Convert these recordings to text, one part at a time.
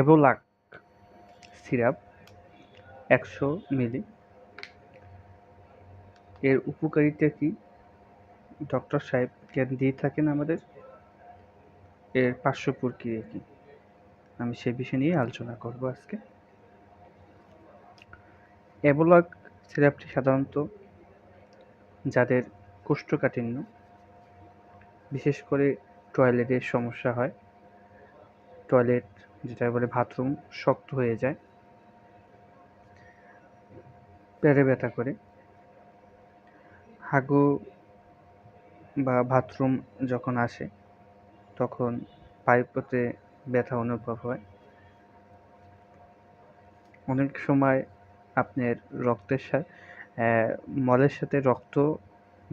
এভোলাক syrup একশো মিলি। এর উপকারিতা কী? ডক্টর সাহেব জ্ঞান দিয়ে থাকেন আমাদের। এর পার্শ্ব প্রক্রিয়া কী? আমি সে বিষয় নিয়ে আলোচনা করব আজকে। অ্যাবোলাক সিরাপটি সাধারণত যাদের কোষ্ঠকাঠিন্য, বিশেষ করে টয়লেটের সমস্যা হয়, টয়লেট যেটা বলে বাথরুম শক্ত হয়ে যায়। পেটে ব্যথা করে। হাগু বা বাথরুম যখন আসে, তখন পাইপতে ব্যথা অনুভব হয়। অনেক সময় আপনার রক্তের সাথে মলের সাথে রক্ত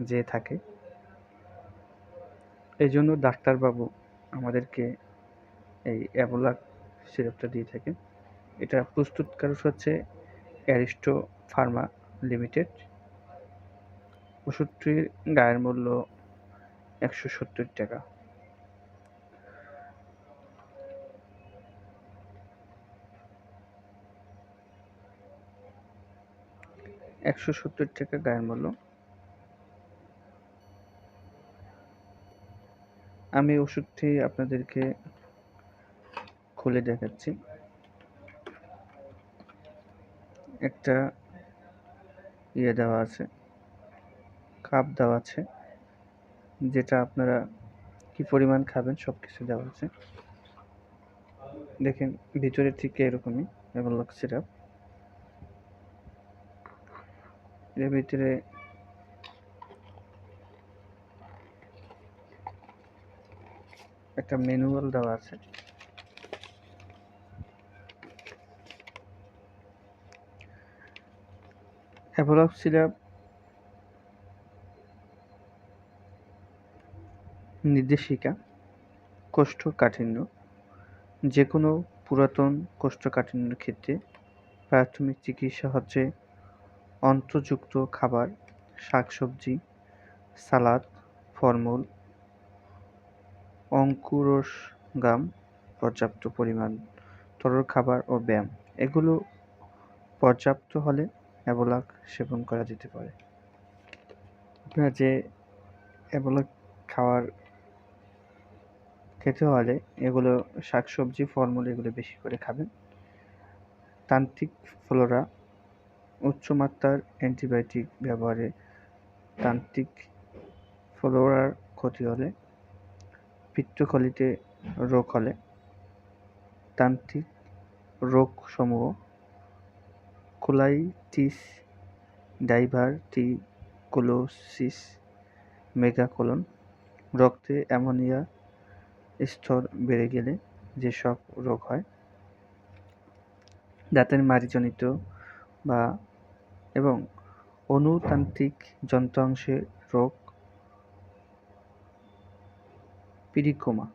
যে থাকে। এই জন্য ডাক্তারবাবু আমাদেরকে এই অ্যাবোলাক সিরাপটা দিয়ে থাকেন এটা প্রস্তুতকারক হচ্ছে অ্যারিস্টো ফার্মা লিমিটেড। ওষুধটির গায়ের মূল্য একশো সত্তর টাকা। একশো সত্তর টাকা গায়ের মূল্য। আমি ওষুধটি আপনাদেরকে খুলে দেখাচ্ছি। একটা ইয়ে দেওয়া আছে, কাপ দেওয়া আছে, যেটা আপনারা কি পরিমাণ খাবেন সব কিছু দেওয়া আছে। দেখেন ভিতরে ঠিক এরকমই এভারলক সিরাপ এর ভিতরে একটা ম্যানুয়াল দেওয়া আছে। অ্যাভোলক সিরাপ নির্দেশিকা, কোষ্ঠকাঠিন্য যে কোনো পুরাতন কোষ্ঠকাঠিন্যের ক্ষেত্রে প্রাথমিক চিকিৎসা হচ্ছে অন্ত্রযুক্ত খাবার, শাকসবজি, সালাদ, ফলমূল অঙ্কুরোসগাম পর্যাপ্ত পরিমাণ তরল খাবার ও ব্যায়াম। এগুলো পর্যাপ্ত হলে অ্যাবোলাক সেবন করা যেতে পারে। আপনারা যে অ্যাবোলাক খাওয়ার খেতে হলে এগুলো শাকসবজি, ফলমূল এগুলো বেশি করে খাবেন। তান্ত্রিক ফ্লোরা উচ্চমাত্রার অ্যান্টিবায়োটিক ব্যবহারে তান্ত্রিক ফ্লোরার ক্ষতি হলে পিত্তথলিতে রোগ হলে তান্ত্রিক রোগসমূহ কোলাইটিস ডাইভারটিকুলোসিস, মেগাকোলন, রক্তে অ্যামোনিয়া স্তর বেড়ে গেলে যেসব রোগ হয়, দাঁতের মাড়িজনিত বা এবং অনুতান্ত্রিক যন্ত্রাংশের রোগ, পিরিকোমা।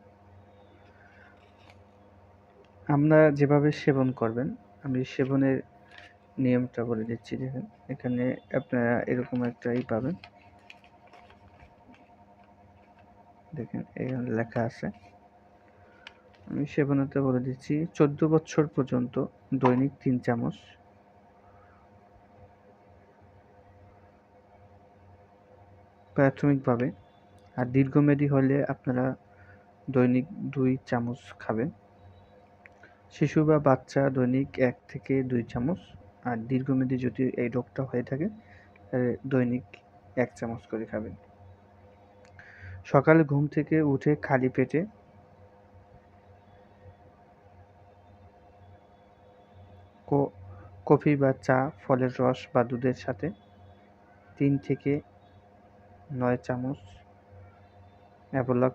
আমরা যেভাবে সেবন করবেন, আমি সেবনের নিয়মটা বলে দিচ্ছি দেখেন এখানে আপনারা এরকম একটা ই পাবেন। দেখেন, এখানে লেখা আছে। আমি সেবনতে বলে দিচ্ছি, চোদ্দ বছর পর্যন্ত দৈনিক তিন চামচ। প্রাথমিকভাবে আর দীর্ঘমেয়াদী হলে আপনারা দৈনিক দুই চামচ খাবেন। শিশু বা বাচ্চা দৈনিক এক থেকে দুই চামচ। আর দীর্ঘমেয়াদী যদি এই রোগটা হয়ে থাকে দৈনিক এক চামচ করে খাবেন। সকালে ঘুম থেকে উঠে খালি পেটে কফি বা চা, ফলের রস বা দুধের সাথে তিন থেকে নয় চামচ অ্যাভোলাক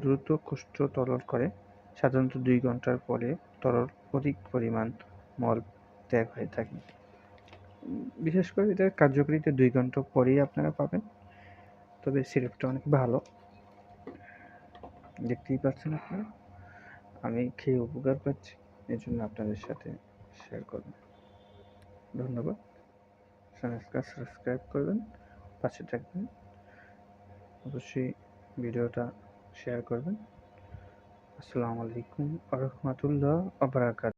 দ্রুত কোষ্ঠ তরল করে। সাধারণত দুই ঘণ্টার পরে তরল অধিক পরিমাণ মল ত্যাগ হয়ে থাকে। বিশেষ করে এটার কার্যকারিতা দুই ঘণ্টা পরেই আপনারা পাবেন। তবে সিরাপটা অনেক ভালো। দেখতেই পাচ্ছেন আপনারা। আমি খেয়ে উপকার পাচ্ছি। এই জন্য আপনাদের সাথে শেয়ার করবেন ধন্যবাদ। চ্যানেলটা সাবস্ক্রাইব করবেন, পাশে থাকবেন। অবশ্যই ভিডিওটা শেয়ার করবেন। আসসালামু আলাইকুম রহমতুল্লাহ আবরাকাত